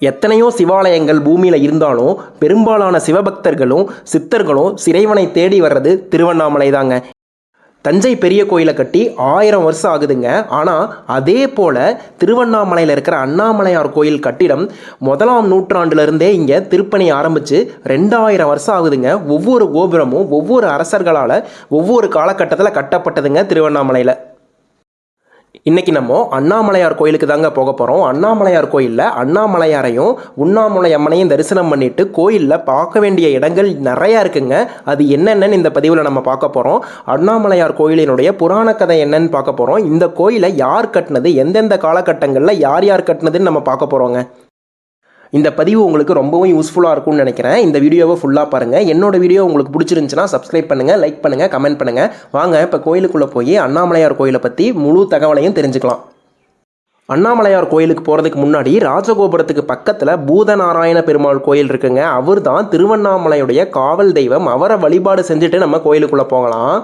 எத்தனையோ சிவாலயங்கள் பூமியில் இருந்தாலும் பெரும்பாலான சிவபக்தர்களும் சித்தர்களும் சிறைவனை தேடி வர்றது திருவண்ணாமலை தாங்க தஞ்சை பெரிய கோயிலை கட்டி ஆயிரம் வருஷம் ஆகுதுங்க. ஆனால் அதே போல் திருவண்ணாமலையில் இருக்கிற அண்ணாமலையார் கோயில் கட்டிடம் முதலாம் நூற்றாண்டுலேருந்தே இங்கே திருப்பணி ஆரம்பித்து ரெண்டாயிரம் வருஷம் ஆகுதுங்க. ஒவ்வொரு கோபுரமும் ஒவ்வொரு அரசர்களால் ஒவ்வொரு காலகட்டத்தில் கட்டப்பட்டதுங்க திருவண்ணாமலையில். இன்னைக்கு நம்ம அண்ணாமலையார் கோயிலுக்கு தாங்க போக போகிறோம் அண்ணாமலையார் கோயிலில் அண்ணாமலையாரையும் உண்ணாமலை அம்மனையும் தரிசனம் பண்ணிட்டு கோயிலில் பார்க்க வேண்டிய இடங்கள் நிறையா இருக்குங்க. அது என்னென்னு இந்த பதிவில் நம்ம பார்க்க போகிறோம் அண்ணாமலையார் கோயிலினுடைய புராண கதை என்னன்னு பார்க்க போகிறோம் இந்த கோயிலை யார் கட்டினது? எந்தெந்த காலகட்டங்களில் யார் யார் கட்டினதுன்னு நம்ம பார்க்க போகிறோங்க இந்த பதிவு உங்களுக்கு ரொம்பவும் யூஸ்ஃபுல்லாக இருக்கும்னு நினைக்கிறேன். இந்த வீடியோவை ஃபுல்லாக பாருங்கள் என்னோட வீடியோ உங்களுக்கு பிடிச்சிருந்துச்சுன்னா சப்ஸ்கிரைப் பண்ணுங்கள் லைக் பண்ணுங்கள் கமெண்ட் பண்ணுங்கள் வாங்க இப்போ கோயிலுக்குள்ளே போய் அண்ணாமலையார் கோயிலை பற்றி முழு தகவலையும் தெரிஞ்சுக்கலாம். அண்ணாமலையார் கோயிலுக்கு போகிறதுக்கு முன்னாடி ராஜகோபுரத்துக்கு பக்கத்தில் பூதநாராயண பெருமாள் கோயில் இருக்குங்க. அவர் தான் திருவண்ணாமலையுடைய காவல் தெய்வம். அவரை வழிபாடு செஞ்சுட்டு நம்ம கோயிலுக்குள்ளே போகலாம்.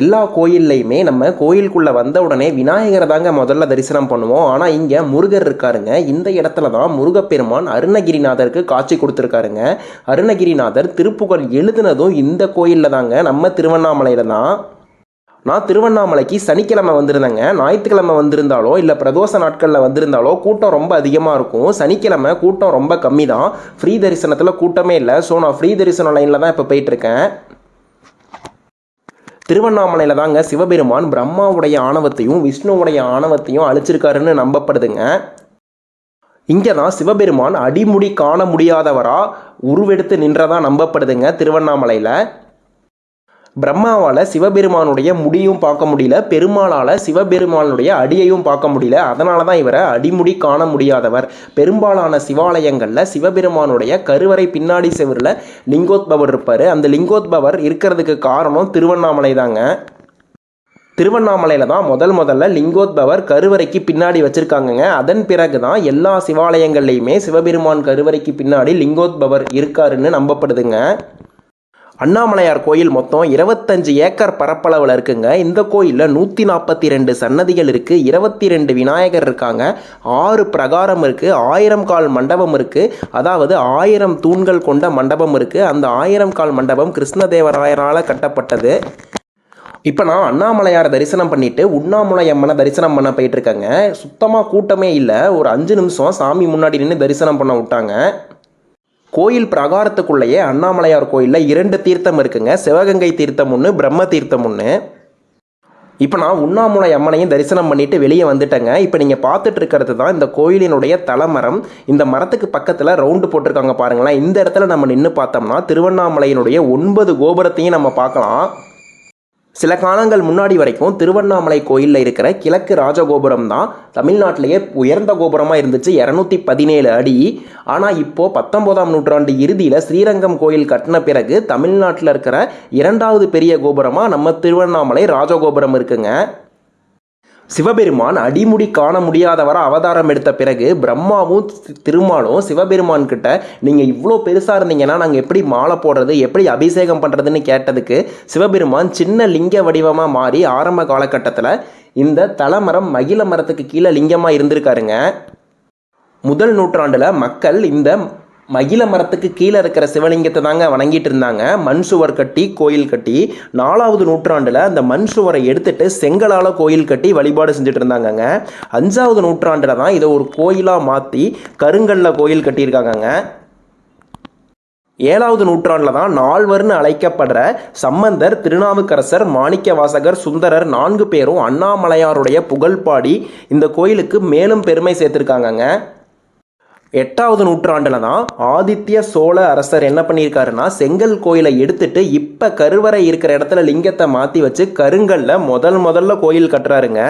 எல்லா கோயில்லையுமே நம்ம கோயிலுக்குள்ளே வந்த உடனே விநாயகரை தாங்க முதல்ல தரிசனம் பண்ணுவோம். ஆனால் இங்கே முருகர் இருக்காருங்க. இந்த இடத்துல தான் முருகப்பெருமான் அருணகிரிநாதருக்கு காட்சி கொடுத்துருக்காருங்க. அருணகிரிநாதர் திருப்புகழ் எழுதுனதும் இந்த கோயிலில் தாங்க. நம்ம திருவண்ணாமலையில் தான். நான் திருவண்ணாமலைக்கு சனிக்கிழமை வந்திருந்தேங்க. ஞாயிற்றுக்கிழமை வந்திருந்தாலோ இல்லை பிரதோஷ நாட்களில் வந்திருந்தாலோ கூட்டம் ரொம்ப அதிகமாக இருக்கும். சனிக்கிழமை கூட்டம் ரொம்ப கம்மி தான் ஃப்ரீ தரிசனத்தில் கூட்டமே இல்லை. ஸோ நான் ஃப்ரீ தரிசன லைனில் தான் இப்போ போயிட்டுருக்கேன் திருவண்ணாமலையில் தாங்க சிவபெருமான் பிரம்மாவுடைய ஆணவத்தையும் விஷ்ணுவுடைய ஆணவத்தையும் அழிச்சிருக்காருன்னு நம்பப்படுதுங்க. இங்கே தான் சிவபெருமான் அடிமுடி காண முடியாதவராக உருவெடுத்து நின்றதா நம்பப்படுதுங்க திருவண்ணாமலையில். பிரம்மாவால் சிவபெருமானுடைய முடியும் பார்க்க முடியல பெருமாளால் சிவபெருமானுடைய அடியையும் பார்க்க முடியல. அதனால தான் இவரை அடிமுடி காண முடியாதவர். பெரும்பாலான சிவாலயங்களில் சிவபெருமானுடைய கருவறை பின்னாடி செவரில் லிங்கோத்பவர் இருப்பார். அந்த லிங்கோத்பவர் இருக்கிறதுக்கு காரணம் திருவண்ணாமலை தாங்க திருவண்ணாமலையில் தான் முதல் முதல்ல லிங்கோத்பவர் கருவறைக்கு பின்னாடி வச்சுருக்காங்கங்க. அதன் பிறகு தான் எல்லா சிவாலயங்கள்லையுமே சிவபெருமான் கருவறைக்கு பின்னாடி லிங்கோத்பவர் இருக்காருன்னு நம்பப்படுதுங்க. அண்ணாமலையார் கோயில் மொத்தம் இருபத்தஞ்சு ஏக்கர் பரப்பளவில் இருக்குங்க. இந்த கோயிலில் நூற்றி நாற்பத்தி ரெண்டு சன்னதிகள் இருக்குது இருபத்தி ரெண்டு விநாயகர் இருக்காங்க. ஆறு பிரகாரம் இருக்குது ஆயிரம் கால் மண்டபம் இருக்குது அதாவது ஆயிரம் தூண்கள் கொண்ட மண்டபம் இருக்குது அந்த ஆயிரம் கால் மண்டபம் கிருஷ்ணதேவராயரால் கட்டப்பட்டது. இப்போ நான் அண்ணாமலையார் தரிசனம் பண்ணிவிட்டு உண்ணாமலை அம்மனை தரிசனம் பண்ண போயிட்டுருக்கேங்க சுத்தமாக கூட்டமே இல்லை. ஒரு அஞ்சு நிமிஷம் சாமி முன்னாடி நின்று தரிசனம் பண்ண விட்டாங்க. கோயில் பிரகாரத்துக்குள்ளேயே அண்ணாமலையார் கோயிலில் இரண்டு தீர்த்தம் இருக்குங்க. சிவகங்கை தீர்த்தம் ஒன்று பிரம்ம தீர்த்தம் ஒன்று இப்போ நான் உண்ணாமுலை அம்மனையும் தரிசனம் பண்ணிட்டு வெளியே வந்துட்டேங்க. இப்போ நீங்கள் பார்த்துட்டு இருக்கிறது தான் இந்த கோயிலினுடைய தலைமரம். இந்த மரத்துக்கு பக்கத்தில் ரவுண்டு போட்டிருக்காங்க பாருங்களேன். இந்த இடத்துல நம்ம நின்று பார்த்தோம்னா திருவண்ணாமலையினுடைய ஒன்பது கோபுரத்தையும் நம்ம பார்க்கலாம். சில காலங்கள் முன்னாடி வரைக்கும் திருவண்ணாமலை கோயிலில் இருக்கிற கிழக்கு ராஜகோபுரம் தான் தமிழ்நாட்டிலேயே உயர்ந்த கோபுரமாக இருந்துச்சு இரநூத்தி பதினேழு அடி. ஆனால் இப்போது பத்தொம்போதாம் நூற்றாண்டு இறுதியில் ஸ்ரீரங்கம் கோயில் கட்டின பிறகு தமிழ்நாட்டில் இருக்கிற இரண்டாவது பெரிய கோபுரமாக நம்ம திருவண்ணாமலை ராஜகோபுரம் இருக்குங்க. சிவபெருமான் அடிமுடி காண முடியாதவரை அவதாரம் எடுத்த பிறகு பிரம்மாவும் திருமாலும் சிவபெருமான் கிட்ட நீங்கள் இவ்வளோ பெருசாக இருந்தீங்கன்னா நாங்கள் எப்படி மாலை போடுறது எப்படி அபிஷேகம் பண்ணுறதுன்னு கேட்டதுக்கு சிவபெருமான் சின்ன லிங்க வடிவமாக மாறி ஆரம்ப காலகட்டத்தில் இந்த தலமரம் மகிழ மரத்துக்கு கீழே லிங்கமாக இருந்திருக்காருங்க. முதல் நூற்றாண்டில் மக்கள் இந்த மகிழ மரத்துக்கு கீழே இருக்கிற சிவலிங்கத்தை தாங்க வணங்கிட்டு இருந்தாங்க. மண் சுவர் கட்டி கோயில் கட்டி நாலாவது நூற்றாண்டில் அந்த மண் சுவரை எடுத்துட்டு செங்கலால் கோயில் கட்டி வழிபாடு செஞ்சுட்டு இருந்தாங்கங்க. அஞ்சாவது நூற்றாண்டில் தான் இதை ஒரு கோயிலாக மாற்றி கருங்கல்ல கோயில் கட்டியிருக்காங்கங்க. ஏழாவது நூற்றாண்டில் தான் நால்வர்னு அழைக்கப்படுற சம்பந்தர் திருநாவுக்கரசர் மாணிக்க வாசகர் சுந்தரர் நான்கு பேரும் அண்ணாமலையாருடைய புகழ்பாடி இந்த கோயிலுக்கு மேலும் பெருமை சேர்த்துருக்காங்கங்க. எட்டாவது நூற்றாண்டில் தான் ஆதித்ய சோழ அரசர் என்ன பண்ணியிருக்காருன்னா செங்கல் கோயிலை எடுத்துட்டு இப்போ கருவறை இருக்கிற இடத்துல லிங்கத்தை மாற்றி வச்சு கருங்கல்ல முதல் முதல்ல கோயில் கட்டுறாருங்க.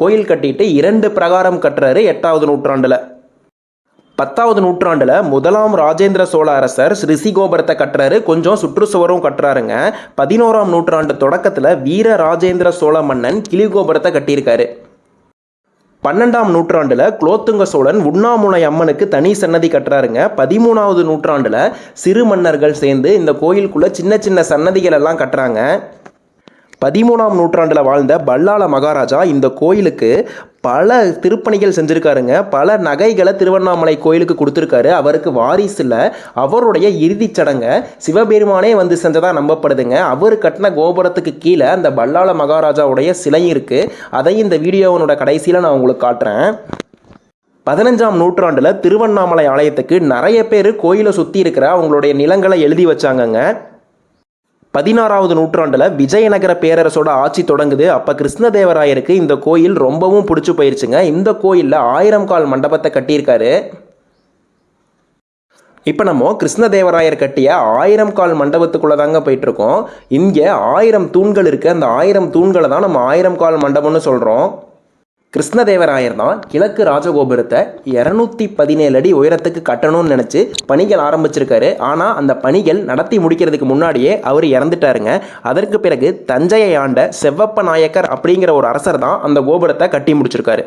கோயில் கட்டிட்டு இரண்டு பிரகாரம் கட்டுறாரு எட்டாவது நூற்றாண்டில். பத்தாவது நூற்றாண்டில் முதலாம் ராஜேந்திர சோழ அரசர் ரிஷிகோபுரத்தை கட்டுறாரு கொஞ்சம் சுற்றுச்சுவரும் கட்டுறாருங்க. பதினோராம் நூற்றாண்டு தொடக்கத்தில் வீர ராஜேந்திர சோழ மன்னன் கிளிகோபுரத்தை கட்டியிருக்காரு. பன்னெண்டாம் நூற்றாண்டில் குலோத்துங்க சோழன் உண்ணாமுனை அம்மனுக்கு தனி சன்னதி கட்டுறாருங்க. பதிமூணாவது நூற்றாண்டில் சிறு மன்னர்கள் சேர்ந்து இந்த கோயிலுக்குள்ளே சின்ன சின்ன சன்னதிகள் எல்லாம் கட்டுறாங்க. பதிமூணாம் நூற்றாண்டில் வாழ்ந்த பல்லால மகாராஜா இந்த கோயிலுக்கு பல திருப்பணிகள் செஞ்சுருக்காருங்க. பல நகைகளை திருவண்ணாமலை கோயிலுக்கு கொடுத்துருக்காரு. அவருக்கு வாரிசில் அவருடைய இறுதிச் சடங்கை சிவபெருமானே வந்து செஞ்சதாக நம்பப்படுதுங்க. அவர் கட்டின கோபுரத்துக்கு கீழே அந்த பல்லால மகாராஜாவுடைய சிலை இருக்குது அதை இந்த வீடியோவனோட கடைசியில் நான் உங்களுக்கு காட்டுறேன். பதினஞ்சாம் நூற்றாண்டில் திருவண்ணாமலை ஆலயத்துக்கு நிறைய பேர் கோயிலை சுற்றி இருக்கிற அவங்களுடைய நிலங்களை எழுதி வச்சாங்கங்க. பதினாறாவது நூற்றாண்டில் விஜயநகர பேரரசோட ஆட்சி தொடங்குது. அப்போ கிருஷ்ணதேவராயருக்கு இந்த கோயில் ரொம்பவும் பிடிச்சி போயிருச்சுங்க. இந்த கோயிலில் ஆயிரம் கால் மண்டபத்தை கட்டியிருக்காரு. இப்போ நம்ம கிருஷ்ணதேவராயர் கட்டிய ஆயிரம் கால் மண்டபத்துக்குள்ளே தாங்க போயிட்டுருக்கோம். இங்கே ஆயிரம் தூண்கள் இருக்குது அந்த ஆயிரம் தூண்களை தான் நம்ம ஆயிரம் கால் மண்டபம்னு சொல்கிறோம் கிருஷ்ணதேவராயர் தான் கிழக்கு ராஜகோபுரத்தை இரநூத்தி பதினேழு அடி உயரத்துக்கு கட்டணும்னு நினச்சி பணிகள் ஆரம்பிச்சிருக்காரு. ஆனால் அந்த பணிகள் நடத்தி முடிக்கிறதுக்கு முன்னாடியே அவர் இறந்துட்டாருங்க. அதற்கு பிறகு தஞ்சையை ஆண்ட செவ்வப்ப நாயக்கர் அப்படிங்கிற ஒரு அரசர் தான் அந்த கோபுரத்தை கட்டி முடிச்சிருக்காரு.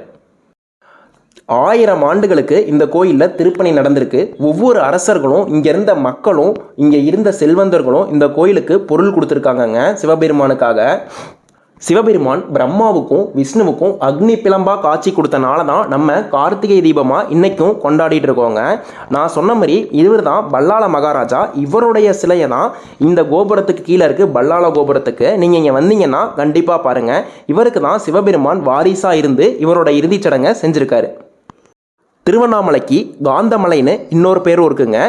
ஆயிரம் ஆண்டுகளுக்கு இந்த கோயிலில் திருப்பணி நடந்திருக்கு. ஒவ்வொரு அரசர்களும் இங்கே இருந்த மக்களும் இங்கே இருந்த செல்வந்தர்களும் இந்த கோயிலுக்கு பொருள் கொடுத்துருக்காங்கங்க சிவபெருமானுக்காக. சிவபெருமான் பிரம்மாவுக்கும் விஷ்ணுவுக்கும் அக்னி பிளம்பா காட்சி கொடுத்தனால தான் நம்ம கார்த்திகை தீபமாக இன்றைக்கும் கொண்டாடிட்டு இருக்கோங்க. நான் சொன்ன மாதிரி இவர் தான் பல்லாள மகாராஜா. இவருடைய சிலையை தான் இந்த கோபுரத்துக்கு கீழே இருக்குது பல்லாள கோபுரத்துக்கு. நீங்கள் இங்கே வந்தீங்கன்னா கண்டிப்பாக பாருங்கள் இவருக்கு தான் சிவபெருமான் வாரிசாக இருந்து இவரோட இறுதிச் சடங்கை செஞ்சுருக்காரு. திருவண்ணாமலைக்கு காந்தமலைன்னு இன்னொரு பேரும் இருக்குங்க.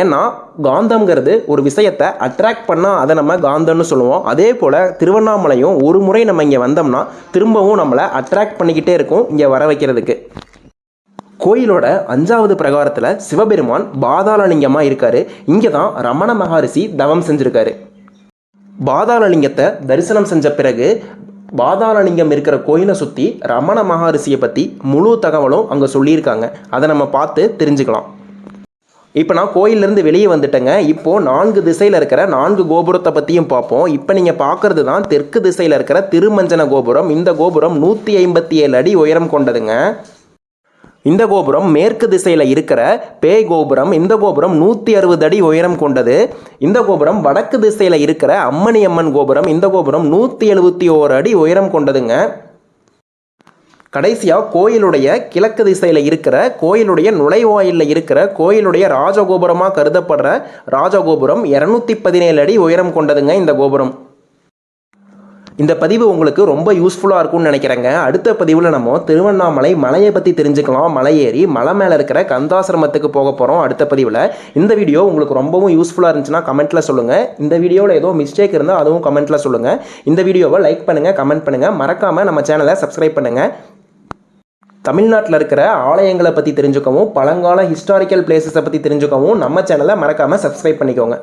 ஏன்னா காந்தம்ங்கிறது ஒரு விஷயத்தை அட்ராக்ட் பண்ணால் அதை நம்ம காந்தம்னு சொல்லுவோம். அதே போல் திருவண்ணாமலையும் ஒரு முறை நம்ம இங்கே வந்தோம்னா திரும்பவும் நம்மளை அட்ராக்ட் பண்ணிக்கிட்டே இருக்கும் இங்கே வர வைக்கிறதுக்கு. கோயிலோட அஞ்சாவது பிரகாரத்தில் சிவபெருமான் பாதாளலிங்கமாக இருக்காரு. இங்கே தான் ரமண மகரிஷி தவம் செஞ்சுருக்காரு. பாதாளலிங்கத்தை தரிசனம் செஞ்ச பிறகு பாதாளலிங்கம் இருக்கிற கோயிலை சுற்றி ரமண மகரிஷியை பற்றி முழு தகவலும் அங்கே சொல்லியிருக்காங்க. அதை நம்ம பார்த்து தெரிஞ்சுக்கலாம். இப்போ நான் கோயிலேருந்து வெளியே வந்துட்டேங்க. இப்போது நான்கு திசையில் இருக்கிற நான்கு கோபுரத்தை பற்றியும் பார்ப்போம். இப்போ நீங்கள் பார்க்குறது தான் தெற்கு திசையில் இருக்கிற திருமஞ்சன கோபுரம். இந்த கோபுரம் நூற்றி ஐம்பத்தி ஏழு அடி உயரம் கொண்டதுங்க. இந்த கோபுரம் மேற்கு திசையில் இருக்கிற பேய் கோபுரம் இந்த கோபுரம் நூற்றி அறுபது அடி உயரம் கொண்டது. இந்த கோபுரம் வடக்கு திசையில் இருக்கிற அம்மணி அம்மன் கோபுரம் இந்த கோபுரம் நூற்றி எழுபத்தி ஓரு அடி உயரம் கொண்டதுங்க. கடைசியாக கோயிலுடைய கிழக்கு திசையில் இருக்கிற கோயிலுடைய நுழைவாயிலில் இருக்கிற கோயிலுடைய ராஜகோபுரமாக கருதப்படுற ராஜகோபுரம் இரநூத்தி பதினேழு அடி உயரம் கொண்டதுங்க இந்த கோபுரம். இந்த பதிவு உங்களுக்கு ரொம்ப யூஸ்ஃபுல்லாக இருக்கும்னு நினைக்கிறேங்க. அடுத்த பதிவில் நம்ம திருவண்ணாமலை மலையை பற்றி தெரிஞ்சுக்கலாம். மலை ஏறி மலை மேலே இருக்கிற கந்தாசிரமத்துக்கு போக போகிறோம் அடுத்த பதிவில். இந்த வீடியோ உங்களுக்கு ரொம்பவும் யூஸ்ஃபுல்லாக இருந்துச்சுன்னா கமெண்ட்டில் சொல்லுங்கள் இந்த வீடியோவில் ஏதோ மிஸ்டேக் இருந்தால் அதுவும் கமெண்ட்டில் சொல்லுங்கள் இந்த வீடியோவை லைக் பண்ணுங்கள் கமெண்ட் பண்ணுங்கள் மறக்காமல் நம்ம சேனலை சப்ஸ்கிரைப் பண்ணுங்கள் தமிழ்நாட்டில் இருக்கிற ஆலயங்களை பற்றி தெரிஞ்சுக்கவும் பழங்கால ஹிஸ்டாரிக்கல் பிளேசஸை பற்றி தெரிஞ்சுக்கவும் நம்ம சேனலை மறக்காமல் சப்ஸ்கிரைப் பண்ணிக்கோங்க.